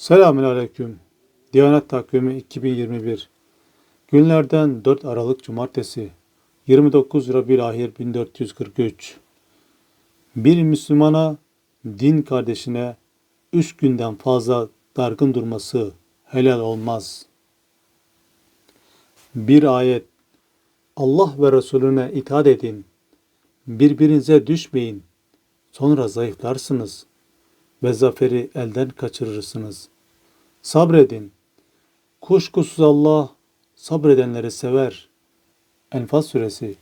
Selamünaleyküm. Diyanet Takvimi 2021. Günlerden 4 Aralık Cumartesi. 29 Rabi'l-Ahir 1443. Bir Müslümana, din kardeşine 3 günden fazla dargın durması helal olmaz. Bir ayet. Allah ve Resulüne itaat edin. Birbirinize düşmeyin. Sonra zayıflarsınız ve zaferi elden kaçırırsınız. Sabredin. Kuşkusuz Allah sabredenleri sever. Enfal suresi.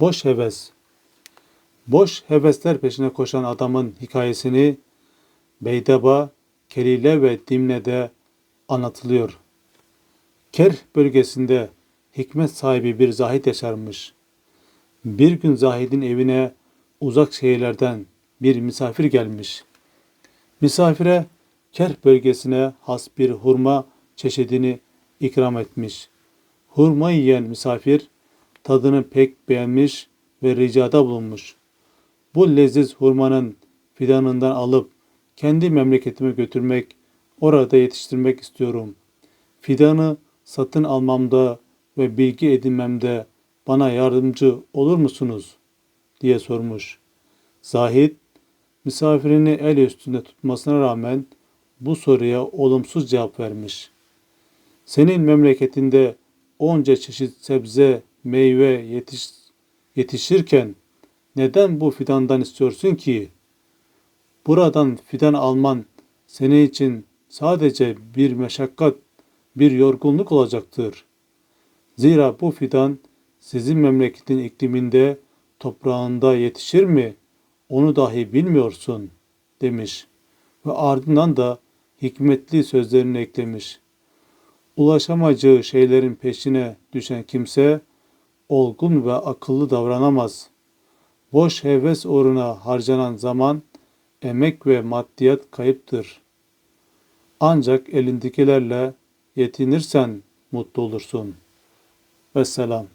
Boş heves. Boş hevesler peşine koşan adamın hikayesini Beydeba, Kelile ve Dimne'de anlatılıyor. Kerh bölgesinde hikmet sahibi bir zahit yaşarmış. Bir gün zahidin evine uzak şehirlerden bir misafir gelmiş. Misafire Kerh bölgesine has bir hurma çeşidini ikram etmiş. Hurma yiyen misafir tadını pek beğenmiş ve ricada bulunmuş. Bu leziz hurmanın fidanından alıp kendi memleketime götürmek, orada yetiştirmek istiyorum. Fidanı satın almamda ve bilgi edinmemde bana yardımcı olur musunuz? diye sormuş. Zahid, misafirini el üstünde tutmasına rağmen bu soruya olumsuz cevap vermiş. Senin memleketinde onca çeşit sebze, meyve yetiş, yetişirken neden bu fidandan istiyorsun ki? Buradan fidan alman senin için sadece bir meşakkat, bir yorgunluk olacaktır. Zira bu fidan sizin memleketin ikliminde, toprağında yetişir mi? Onu dahi bilmiyorsun demiş ve ardından da hikmetli sözlerini eklemiş. Ulaşamayacağı şeylerin peşine düşen kimse olgun ve akıllı davranamaz. Boş heves uğruna harcanan zaman, emek ve maddiyat kayıptır. Ancak elindekilerle yetinirsen mutlu olursun. Vesselam.